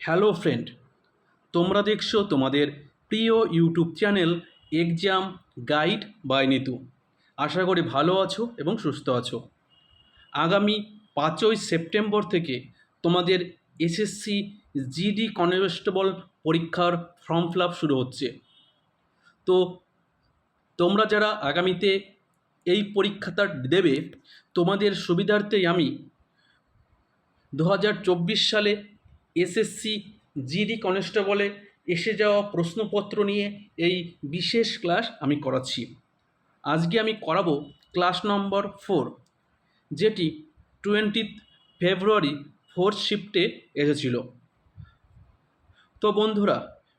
Hello friend, তোমরা দেখছ তোমাদের প্রিয় YouTube channel exam guide by Nitu. আশা করি ভালো আছো এবং সুস্থ আছো। আগামী পাঁচই সেপ্টেম্বর থেকে তোমাদের এসএসসি জিডি কনস্টেবল পরীক্ষার ফর্ম ফিল শুরু হচ্ছে। তো তোমরা যারা আগামীতে এই পরীক্ষাটা দেবে, তোমাদের সুবিধার্থেই আমি দু হাজার চব্বিশ সালে এসএসসি, জিডি কনস্টেবলে এসে যাওয়া প্রশ্নপত্র নিয়ে এই বিশেষ ক্লাস আমি করাচ্ছি। আজকে আমি করাবো ক্লাস নম্বর ফোর, যেটি টোয়েন্টিথ ফেব্রুয়ারি ফোর্থ শিফটে এসেছিল। তো বন্ধুরা,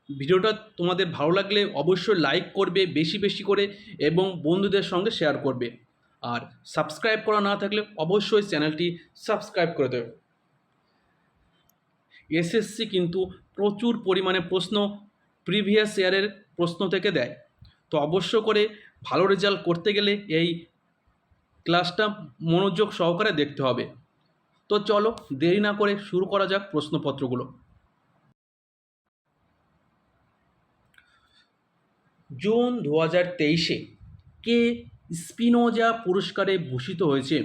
ভিডিওটা তোমাদের ভালো লাগলে অবশ্যই লাইক করবে, বেশি বেশি করে, এবং বন্ধুদের সঙ্গে শেয়ার করবে। আর সাবস্ক্রাইব করা না থাকলে অবশ্যই চ্যানেলটি সাবস্ক্রাইব করে দেবে। এসএসসি কিন্তু প্রচুর পরিমাণে প্রশ্ন প্রিভিয়াস ইয়ারের প্রশ্ন থেকে দেয়। তো অবশ্য করে ভালো রেজাল্ট করতে গেলে এই ক্লাসটা মনোযোগ সহকারে দেখতে হবে। তো চলো দেরি না করে শুরু করা যাক প্রশ্নপত্রগুলো। জুন দু হাজার তেইশে কে স্পিনোজা পুরস্কারে ভূষিত হয়েছে?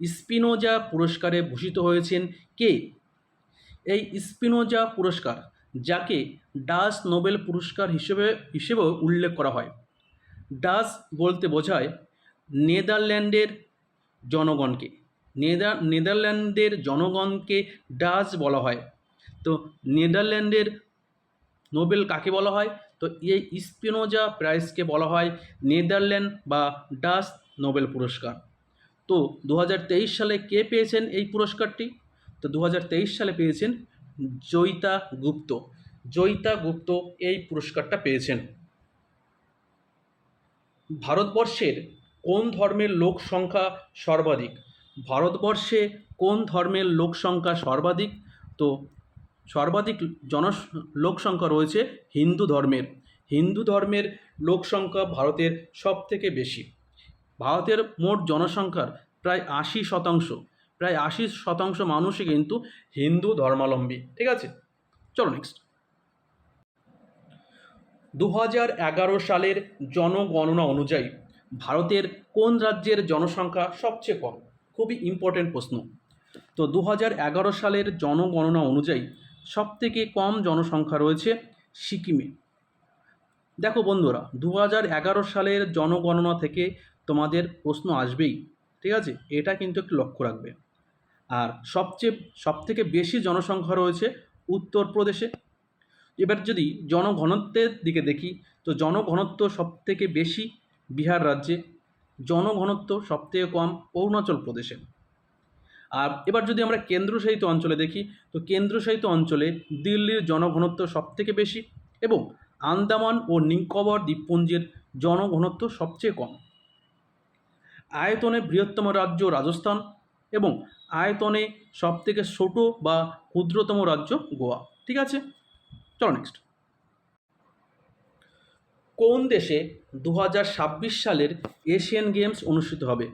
স্পিনোজা পুরস্কারে ভূষিত হয়েছেন কে? এই স্পিনোজা পুরস্কার, যাকে ডাস নোবেল পুরস্কার হিসেবে, হিসেবেও উল্লেখ করা হয়। ডাস বলতে বোঝায় নেদারল্যান্ডের জনগণকে। নেদার নেদারল্যান্ডের জনগণকে ডাচ বলা হয়। তো নেদারল্যান্ডের নোবেল কাকে বলা হয়? তো এই স্পিনোজা প্রাইজকে বলা হয় নেদারল্যান্ড বা ডাচ নোবেল পুরস্কার। তো দু হাজার তেইশ সালে কে পেয়েছেন এই পুরস্কারটি? তো দু হাজার তেইশ সালে পেয়েছেন জয়িতা গুপ্ত। জয়িতা গুপ্ত এই পুরস্কারটা পেয়েছেন। ভারতবর্ষের কোন ধর্মের লোক সংখ্যা সর্বাধিক? ভারতবর্ষে কোন ধর্মের লোক সংখ্যা সর্বাধিক? তো সর্বাধিক জন লোক সংখ্যা রয়েছে হিন্দু ধর্মের। হিন্দু ধর্মের লোক সংখ্যা ভারতের সব থেকে বেশি। ভারতের মোট জনসংখ্যার প্রায় আশি শতাংশ। প্রায় আশি শতাংশ মানুষই কিন্তু হিন্দু ধর্মাবলম্বী। ঠিক আছে? চলো নেক্সট দু হাজার এগারো সালের জনগণনা অনুযায়ী ভারতের কোন রাজ্যের জনসংখ্যা সবচেয়ে কম? খুবই ইম্পর্টেন্ট প্রশ্ন। তো দু হাজার এগারো সালের জনগণনা অনুযায়ী সবথেকে কম জনসংখ্যা রয়েছে সিকিমে। দেখো বন্ধুরা দু হাজার এগারো সালের জনগণনা থেকে তোমাদের প্রশ্ন আসবেই। ঠিক আছে? এটা কিন্তু একটু লক্ষ্য রাখবে। আর সবচেয়ে, সবথেকে বেশি জনসংখ্যা রয়েছে উত্তরপ্রদেশে। এবার যদি জনঘনত্বের দিকে দেখি, তো জনঘনত্ব সবথেকে বেশি বিহার রাজ্যে, জনঘনত্ব সবথেকে কম অরুণাচল প্রদেশে। আর এবার যদি আমরা কেন্দ্রশাসিত অঞ্চলে দেখি, তো কেন্দ্রশাসিত অঞ্চলে দিল্লির জনঘনত্ব সবথেকে বেশি এবং আন্দামান ও নিকোবর দ্বীপপুঞ্জের জনঘনত্ব সবচেয়ে কম। আয়তনে বৃহত্তম রাজ্য রাজস্থান এবং আয়তনে সবথেকে ছোট বা ক্ষুদ্রতম রাজ্য গোয়া। ঠিক আছে? চলো নেক্সট কোন দেশে দু হাজার ছাব্বিশ সালের এশিয়ান গেমস অনুষ্ঠিত হবে?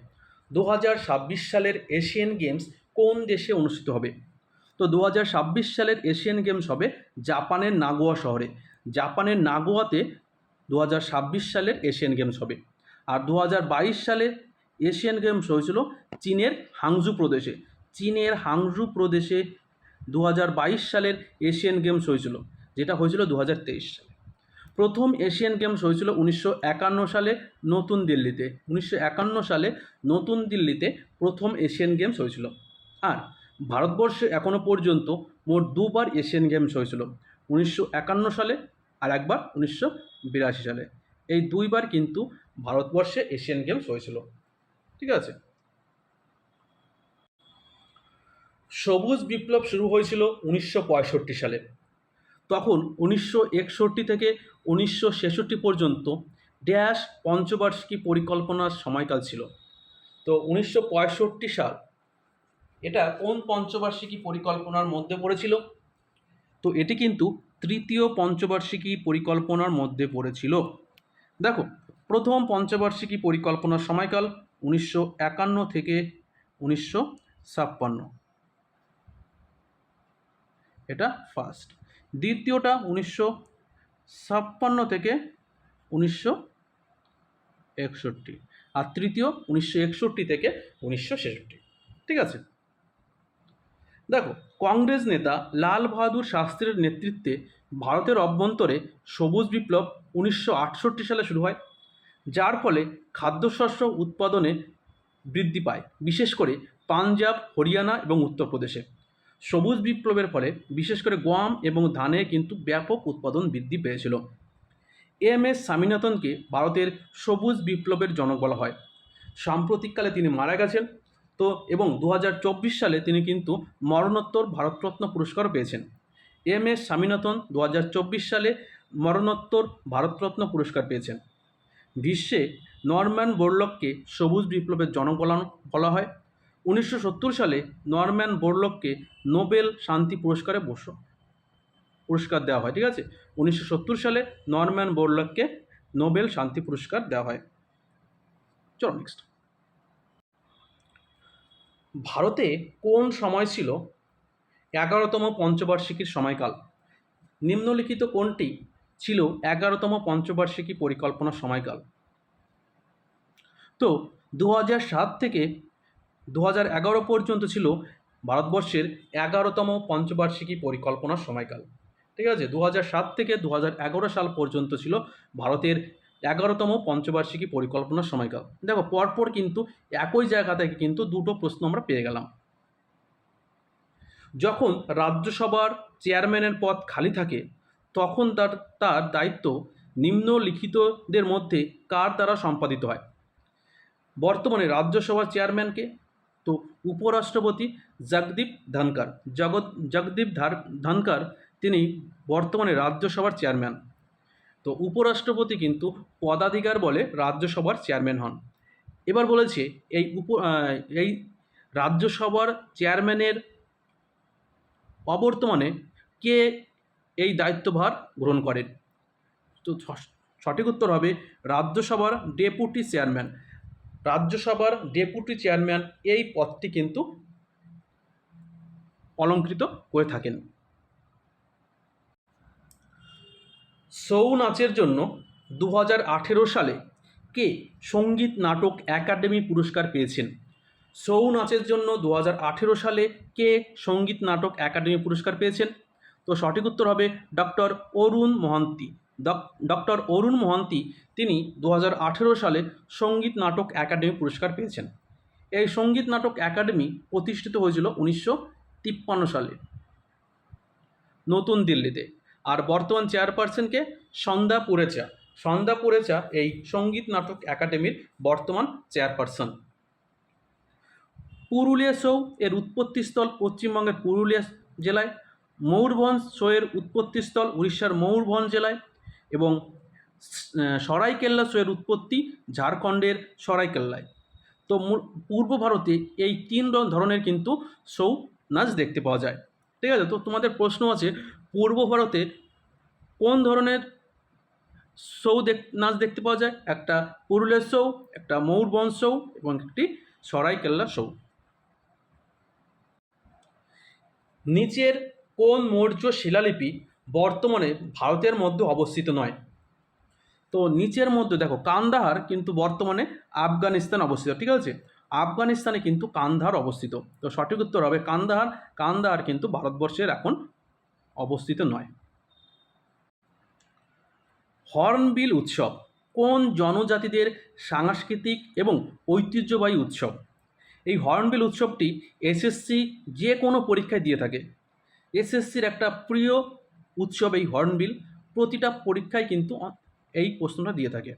দু হাজার ছাব্বিশ সালের এশিয়ান গেমস কোন দেশে অনুষ্ঠিত হবে? তো দু হাজার ছাব্বিশ সালের এশিয়ান গেমস হবে জাপানের নাগোয়া শহরে। জাপানের নাগোয়াতে দু হাজার ছাব্বিশ সালের এশিয়ান গেমস হবে। আর দু সালে এশিয়ান গেমস হয়েছিল চীনের হাংজু প্রদেশে। চীনের হাংজু প্রদেশে দু হাজার বাইশ সালের এশিয়ান গেমস হয়েছিল, যেটা হয়েছিল দু হাজার তেইশ সালে। প্রথম এশিয়ান গেমস হয়েছিল উনিশশো একান্ন সালে নতুন দিল্লিতে। উনিশশো একান্ন সালে নতুন দিল্লিতে প্রথম এশিয়ান গেমস হয়েছিল। আর ভারতবর্ষে এখনও পর্যন্ত মোট দুবার এশিয়ান গেমস হয়েছিল, উনিশশো একান্ন সালে আর একবার উনিশশো বিরাশি সালে। এই দুইবার কিন্তু ভারতবর্ষে এশিয়ান গেমস হয়েছিল। ঠিক আছে? সবুজ বিপ্লব শুরু হয়েছিল উনিশশো পঁয়ষট্টি সালে। তখন উনিশশো একষট্টি থেকে উনিশশো ছেষট্টি পর্যন্ত ড্যাশ পঞ্চবার্ষিকী পরিকল্পনার সময়কাল ছিল। তো উনিশশো পঁয়ষট্টি সাল এটা কোন পঞ্চবার্ষিকী পরিকল্পনার মধ্যে পড়েছিল? তো এটি কিন্তু তৃতীয় পঞ্চবার্ষিকী পরিকল্পনার মধ্যে পড়েছিল। দেখো, প্রথম পঞ্চবার্ষিকী পরিকল্পনার সময়কাল উনিশশো একান্ন থেকে উনিশশো ছাপ্পান্ন। এটা ফার্স্ট দ্বিতীয়টা উনিশশো ছাপ্পান্ন থেকে উনিশশো একষট্টি। আর তৃতীয় উনিশশো একষট্টি থেকে উনিশশো ছেষট্টি। ঠিক আছে? দেখো, কংগ্রেস নেতা লাল বাহাদুর শাস্ত্রীর নেতৃত্বে ভারতের অভ্যন্তরে সবুজ বিপ্লব উনিশশো আটষট্টি সালে শুরু হয়। যার ফলে খাদ্যশস্য উৎপাদনে বৃদ্ধি পায়, বিশেষ করে পাঞ্জাব, হরিয়ানা এবং উত্তরপ্রদেশে সবুজ বিপ্লবের ফলে, বিশেষ করে গম এবং ধানে কিন্তু ব্যাপক উৎপাদন বৃদ্ধি পেয়েছিল। এম এস স্বামীনাথনকে ভারতের সবুজ বিপ্লবের জনক বলা হয়। সাম্প্রতিককালে তিনি মারা গেছেন, তো এবং দু হাজার চব্বিশ সালে তিনি কিন্তু মরণোত্তর ভারতরত্ন পুরস্কার পেয়েছেন। এম এস স্বামীনাথন দু হাজার চব্বিশ সালে মরণোত্তর ভারতরত্ন পুরস্কার পেয়েছেন। বিশ্বে নরম্যান বোরলককে সবুজ বিপ্লবের জনক বলা হয়। উনিশশো সত্তর সালে নরম্যান বোরলককে নোবেল শান্তি পুরস্কারে বস পুরস্কার দেওয়া হয়, ঠিক আছে? উনিশশো সত্তর সালে নরম্যান বোরলককে নোবেল শান্তি পুরস্কার দেওয়া হয়। চলো নেক্সট ভারতে কোন সময় ছিল এগারোতম পঞ্চবার্ষিকীর সময়কাল? নিম্নলিখিত কোনটি ছিল এগারোতম পঞ্চবার্ষিকী পরিকল্পনার সময়কাল। তো দু সাত থেকে দু এগারো পর্যন্ত ছিল ভারতবর্ষের এগারোতম পঞ্চবার্ষিকী পরিকল্পনার সময়কাল। ঠিক আছে? দু সাত থেকে দু এগারো সাল পর্যন্ত ছিল ভারতের এগারোতম পঞ্চবার্ষিকী পরিকল্পনার সময়কাল। দেখো, পরপর কিন্তু একই জায়গা থেকে কিন্তু দুটো প্রশ্ন আমরা পেয়ে গেলাম। যখন রাজ্যসভার চেয়ারম্যানের পদ খালি থাকে তখন তার তার দায়িত্ব নিম্নলিখিতদের মধ্যে কার দ্বারা সম্পাদিত হয়? বর্তমানে রাজ্যসভার চেয়ারম্যানকে তো উপরাষ্ট্রপতি জগদীপ ধনকর জগৎ, জগদীপ ধনকর তিনি বর্তমানে রাজ্যসভার চেয়ারম্যান। তো উপরাষ্ট্রপতি কিন্তু পদাধিকার বলে রাজ্যসভার চেয়ারম্যান হন। এবার বলেছে এই উপ এই রাজ্যসভার চেয়ারম্যানের অবর্তমানে কে এই দায়িত্বভার গ্রহণ করেন। তো স- সঠিক উত্তর হবে রাজ্যসভার ডেপুটি চেয়ারম্যান। রাজ্যসভার ডেপুটি চেয়ারম্যান এই পদটি কিন্তু অলঙ্কৃত করে থাকেন। ছৌ নাচের জন্য দু হাজার আঠেরো সালে কে সংগীত নাটক একাডেমি পুরস্কার পেয়েছেন? ছৌ নাচের জন্য দু হাজার আঠেরো সালে কে সংগীত নাটক একাডেমি পুরস্কার পেয়েছেন? তো সঠিক উত্তর হবে ডক্টর অরুণ মহান্তি। ডক্টর অরুণ মহান্তি তিনি দু হাজার আঠেরো সালে সংগীত নাটক একাডেমি পুরস্কার পেয়েছেন। এই সংগীত নাটক একাডেমি প্রতিষ্ঠিত হয়েছিল উনিশশো তিপ্পান্ন সালে। নতুন দিল্লিতে। আর বর্তমান চেয়ারপারসনকে সন্ধ্যা পুরেচা। সন্ধ্যা পুরেচা এই সংগীত নাটক একাডেমির বর্তমান চেয়ারপারসন। পুরুলিয়া শো এর উৎপত্তিস্থল পশ্চিমবঙ্গের পুরুলিয়া জেলায় ময়ূরভঞ্জ শো এর উৎপত্তিস্থল উড়িষ্যার ময়ূরভঞ্জ জেলায় এবং সরাইকেল্লা শো এর উৎপত্তি ঝাড়খণ্ডের সরাইকেল্লায়। তো পূর্ব ভারতে এই তিন ধরনের কিন্তু ছৌ নাচ দেখতে পাওয়া যায়। ঠিক আছে? তো তোমাদের প্রশ্ন আছে, পূর্ব ভারতে কোন ধরনের শৌ দেখ, নাচ দেখতে পাওয়া যায়? একটা পুরুলিয়ার শৌ একটা ময়ূরভঞ্জ শৌ এবং একটি সরাইকেল্লা শৌ নিচের কোন মৌর্য শিলালিপি বর্তমানে ভারতের মধ্যে অবস্থিত নয়? তো নিচের মধ্যে দেখো, কান্দাহার কিন্তু বর্তমানে আফগানিস্তান অবস্থিত, ঠিক আছে? আফগানিস্তানে কিন্তু কান্দাহার অবস্থিত। তো সঠিক উত্তর হবে কান্দাহার। কান্দাহার কিন্তু ভারতবর্ষের এখন অবস্থিত নয়। হর্নবিল উৎসব, কোন জনজাতিদের সাংস্কৃতিক এবং ঐতিহ্যবাহী উৎসব? এই হর্নবিল উৎসবটি এসএসসি যে কোনো পরীক্ষায় দিয়ে থাকে। এসএসসির একটা প্রিয় উৎসব এই হর্নবিল। প্রতিটা পরীক্ষায় কিন্তু এই প্রশ্নটা দিয়ে থাকে।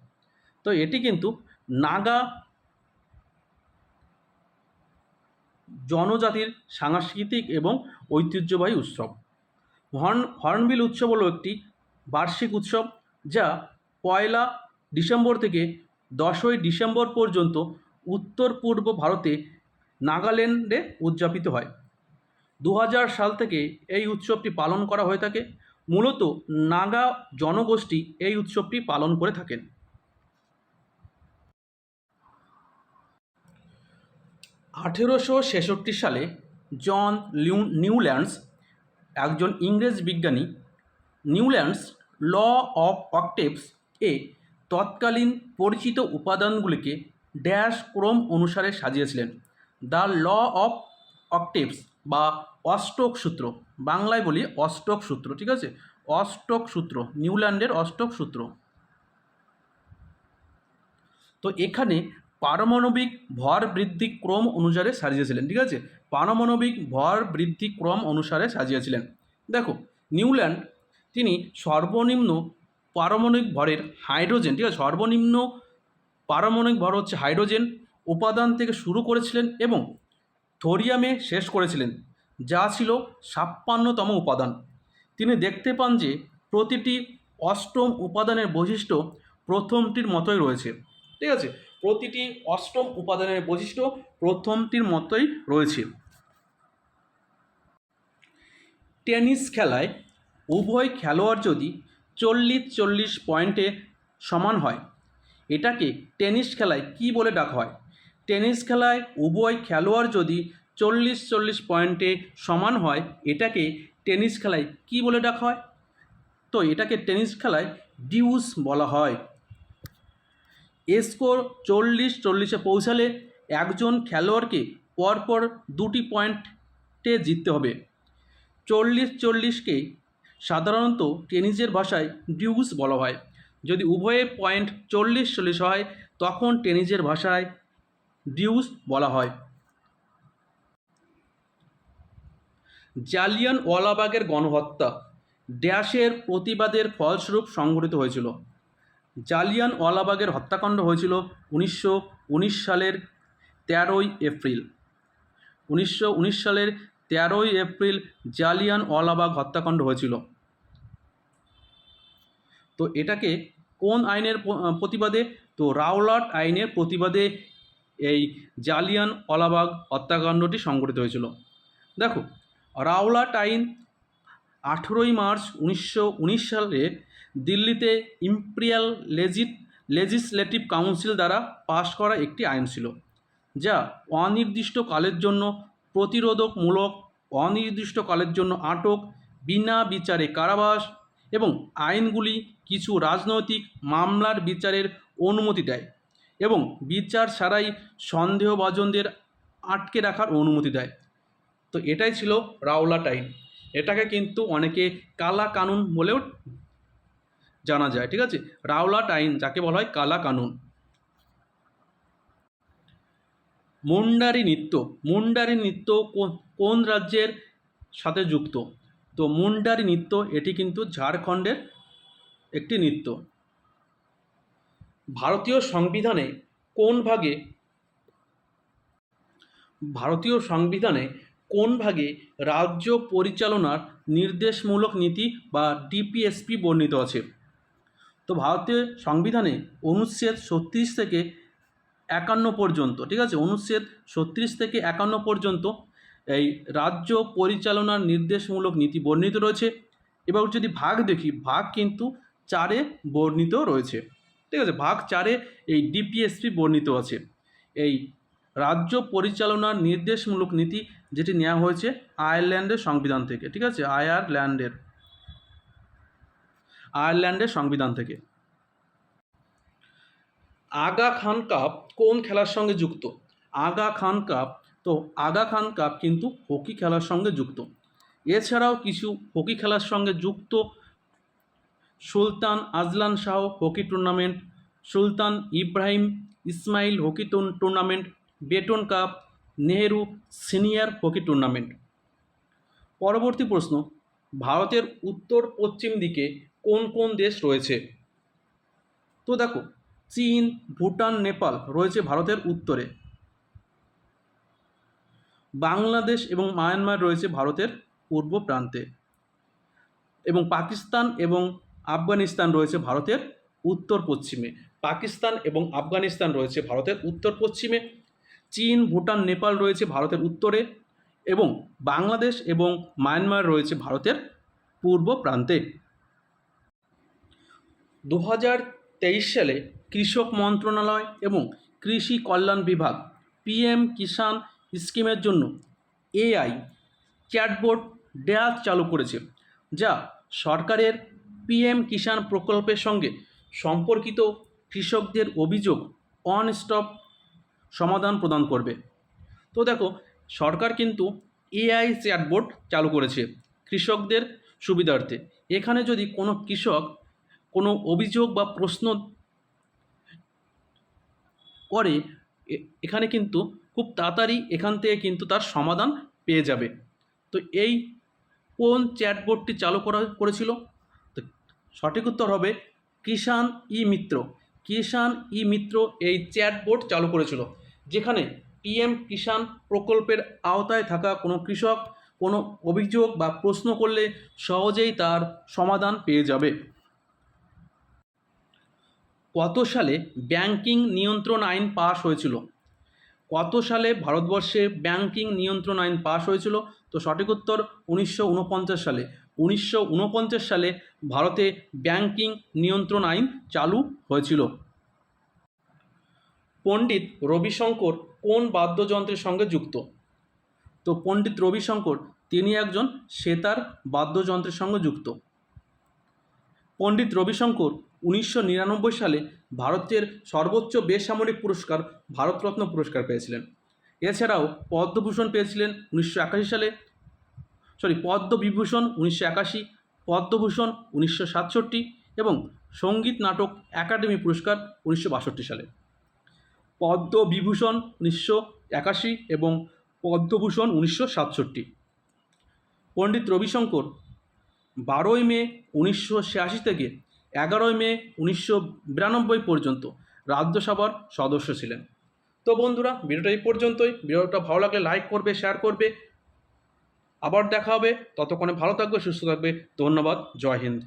তো এটি কিন্তু নাগা জনজাতির সাংস্কৃতিক এবং ঐতিহ্যবাহী উৎসব। হর্ন, হর্নবিল উৎসব হলো একটি বার্ষিক উৎসব যা পয়লা ডিসেম্বর থেকে দশই ডিসেম্বর পর্যন্ত উত্তর পূর্ব ভারতে নাগাল্যান্ডে উদযাপিত হয়। দু হাজার সাল থেকে এই উৎসবটি পালন করা হয়ে থাকে। মূলত নাগা জনগোষ্ঠী এই উৎসবটি পালন করে থাকেন। আঠেরোশো ছেষট্টি সালে জন লিউ নিউল্যান্ডস একজন ইংরেজ বিজ্ঞানী, নিউল্যান্ডস ল অফ অক্টেভস এ তৎকালীন পরিচিত উপাদানগুলিকে ড্যাশ ক্রম অনুসারে সাজিয়েছিলেন। দ্য ল অফ অক্টেভস বা অষ্টক সূত্র, বাংলায় বলি অষ্টক সূত্র, ঠিক আছে? অষ্টক সূত্র, নিউল্যান্ডের অষ্টক সূত্র। তো এখানে পারমাণবিক ভর বৃদ্ধি ক্রম অনুসারে সাজিয়েছিলেন, ঠিক আছে? পারমাণবিক ভর বৃদ্ধি ক্রম অনুসারে সাজিয়েছিলেন। দেখো, নিউল্যান্ড, তিনি সর্বনিম্ন পারমাণবিক ভরের হাইড্রোজেন, ঠিক আছে? সর্বনিম্ন পারমাণবিক ভর হচ্ছে হাইড্রোজেন, উপাদান থেকে শুরু করেছিলেন এবং থোরিয়ামে শেষ করেছিলেন, যা ছিল ছাপ্পান্নতম উপাদান। তিনি দেখতে পান যে প্রতিটি অষ্টম উপাদানের বৈশিষ্ট্য প্রথমটির মতোই রয়েছে। ঠিক আছে? প্রতিটি অষ্টম উপাদানের বৈশিষ্ট্য প্রথমটির মতোই রয়েছে। টেনিস খেলায় উভয় খেলোয়াড় যদি চল্লিশ চল্লিশ পয়েন্টে সমান হয়, এটাকে টেনিস খেলায় কি বলে ডাকা হয়? টেনিস খেলায় উভয় খেলোয়াড় যদি চল্লিশ চল্লিশ পয়েন্টে সমান হয়, এটাকে টেনিস খেলায় কি বলে ডাকা হয়? তো এটাকে টেনিস খেলায় ডিউস বলা হয়। স্কোর চল্লিশ চল্লিশে পৌঁছালে একজন খেলোয়াড়কে পরপর দুটি পয়েন্টে জিততে হবে। চল্লিশ চল্লিশকে সাধারণত টেনিসের ভাষায় ডিউস বলা হয়। যদি উভয়ে পয়েন্ট চল্লিশ চল্লিশ হয়, তখন টেনিসের ভাষায় ডিউস বলা হয়। জালিয়ান ওয়ালাবাগের গণহত্যা ড্যাশের প্রতিবাদের ফলস্বরূপ সংঘটিত হয়েছিল। জালিয়ান ওয়ালাবাগের হত্যাকাণ্ড হয়েছিল উনিশশো উনিশ সালের তেরোই এপ্রিল। উনিশশো উনিশ সালের তেরোই এপ্রিল জালিয়ান ওয়ালাবাগ হত্যাকাণ্ড হয়েছিল। তো এটাকে কোন আইনের প্রতিবাদে? তো রাওলাট আইনের প্রতিবাদে এই জালিয়ান অলাবাগ হত্যাকাণ্ডটি সংঘটিত হয়েছিল। দেখো, রাওলা আইন আঠেরোই মার্চ উনিশশো উনিশ সালে দিল্লিতে ইম্পেরিয়াল লেজিট, লেজিসলেটিভ কাউন্সিল দ্বারা পাশ করা একটি আইন ছিল, যা অনির্দিষ্টকালের জন্য প্রতিরোধকমূলক, অনির্দিষ্টকালের জন্য আটক, বিনা বিচারে কারাবাস এবং আইনগুলি কিছু রাজনৈতিক মামলার বিচারের অনুমতি দেয়। এবং বিচার ছাড়াই সন্দেহভাজনদের আটকে রাখার অনুমতি দেয়। তো এটাই ছিল রাওলাট আইন এটাকে কিন্তু অনেকে কালা কানুন বলেও জানা যায়, ঠিক আছে? রাওলাট আইন যাকে বলা হয় কালা কানুন। মুন্ডারি নৃত্য। মুন্ডারি নৃত্য কোন- রাজ্যের সাথে যুক্ত? তো মুন্ডারি নৃত্য এটি কিন্তু ঝাড়খণ্ডের একটি নৃত্য। ভারতীয় সংবিধানে কোন ভাগে ভারতীয় সংবিধানে কোন ভাগে রাজ্য পরিচালনার নির্দেশমূলক নীতি বা ডিপিএসপি বর্ণিত আছে? তো ভারতীয় সংবিধানে অনুচ্ছেদ ছত্রিশ থেকে একান্ন পর্যন্ত, ঠিক আছে? অনুচ্ছেদ ছত্রিশ থেকে একান্ন পর্যন্ত এই রাজ্য পরিচালনার নির্দেশমূলক নীতি বর্ণিত রয়েছে। এবার যদি ভাগ দেখি, ভাগ কিন্তু চারে বর্ণিত রয়েছে। ঠিক আছে, ভাগ চারে এই ডিপিএসপি বর্ণিত আছে। এই রাজ্য পরিচালনার নির্দেশমূলক নীতি যেটি নেওয়া হয়েছে আয়ারল্যান্ডের সংবিধান থেকে, ঠিক আছে? আয়ারল্যান্ডের। আয়ারল্যান্ডের সংবিধান থেকে। আগা খান কাপ কোন খেলার সঙ্গে যুক্ত? আগা খান কাপ, তো আগা খান কাপ কিন্তু হকি খেলার সঙ্গে যুক্ত। এছাড়াও কিছু হকি খেলার সঙ্গে যুক্ত Sultan Azlan Shah hockey tournament, Sultan Ibrahim Ismail hockey টুর্ন- tournament, Beighton cup, Nehru senior hockey tournament. পরবর্তী প্রশ্ন, ভারতের উত্তর পশ্চিম দিকে কোন কোন দেশ রয়েছে? তো দেখো, চীন, ভুটান, নেপাল রয়েছে ভারতের উত্তরে। বাংলাদেশ এবং মায়ানমার রয়েছে ভারতের পূর্ব প্রান্তে। এবং পাকিস্তান এবং আফগানিস্তান রয়েছে ভারতের উত্তর পশ্চিমে, পাকিস্তান এবং আফগানিস্তান রয়েছে ভারতের উত্তর পশ্চিমে, চীন, ভুটান, নেপাল রয়েছে ভারতের উত্তরে এবং বাংলাদেশ এবং মায়ানমার রয়েছে ভারতের পূর্ব প্রান্তে। দু হাজার তেইশ সালে কৃষক মন্ত্রণালয় এবং কৃষি কল্যাণ বিভাগ পিএম কিষাণ স্কিমের জন্য এআই চ্যাটবোট ড্যাশ চালু করেছে, যা সরকারের পিএম কিষাণ প্রকল্পের সঙ্গে সম্পর্কিত কৃষকদের অভিযোগ অন স্টপ সমাধান প্রদান করবে। তো দেখো, সরকার কিন্তু এআই চ্যাটবোর্ড চালু করেছে কৃষকদের সুবিধার্থে। এখানে যদি কোনো কৃষক কোনো অভিযোগ বা প্রশ্ন করে এখানে কিন্তু খুব তাড়াতাড়ি এখান থেকে কিন্তু তার সমাধান পেয়ে যাবে। তো এই কোন চ্যাটবোর্ডটি চালু করা, করেছিল? সঠিক উত্তর হবে কিষাণ ই মিত্র। কিষাণ ই মিত্র এই চ্যাটবোর্ড চালু করেছিল, যেখানে পিএম কিষাণ প্রকল্পের আওতায় থাকা কোনো কৃষক কোনো অভিযোগ বা প্রশ্ন করলে সহজেই তার সমাধান পেয়ে যাবে। কত সালে ব্যাংকিং নিয়ন্ত্রণ আইন পাশ হয়েছিল? কত সালে ভারতবর্ষে ব্যাংকিং নিয়ন্ত্রণ আইন পাশ হয়েছিল? তো সঠিক উত্তর উনিশশো উনপঞ্চাশ সালে। উনিশশো উনপঞ্চাশ সালে ভারতে ব্যাংকিং নিয়ন্ত্রণ আইন চালু হয়েছিল। পণ্ডিত রবিশঙ্কর কোন বাদ্যযন্ত্রের সঙ্গে যুক্ত? তো পণ্ডিত রবিশঙ্কর, তিনি একজন সেতার বাদ্যযন্ত্রের সঙ্গে যুক্ত। পণ্ডিত রবিশঙ্কর উনিশশো নিরানব্বই সালে ভারতের সর্বোচ্চ বেসামরিক পুরস্কার, ভারতরত্ন পুরস্কার পেয়েছিলেন। এছাড়াও পদ্মভূষণ পেয়েছিলেন উনিশশো একাশি সালে সরি, পদ্মবিভূষণ উনিশশো একাশি, পদ্মভূষণ উনিশশো সাতষট্টি এবং সংগীত নাটক একাডেমি পুরস্কার উনিশশো বাষট্টি সালে। পদ্মবিভূষণ উনিশশো একাশি এবং পদ্মভূষণ উনিশশো সাতষট্টি। পণ্ডিত রবিশঙ্কর, বারোই মে উনিশশো ছিয়াশি থেকে এগারোই মে উনিশশো বিরানব্বই পর্যন্ত রাজ্যসভার সদস্য ছিলেন। তো বন্ধুরা, ভিডিওটা এই পর্যন্তই। ভিডিওটা ভালো লাগলে লাইক করবে শেয়ার করবে আবার দেখা হবে। ততক্ষণে ভালো থাকবে সুস্থ থাকবে। ধন্যবাদ। জয় হিন্দ।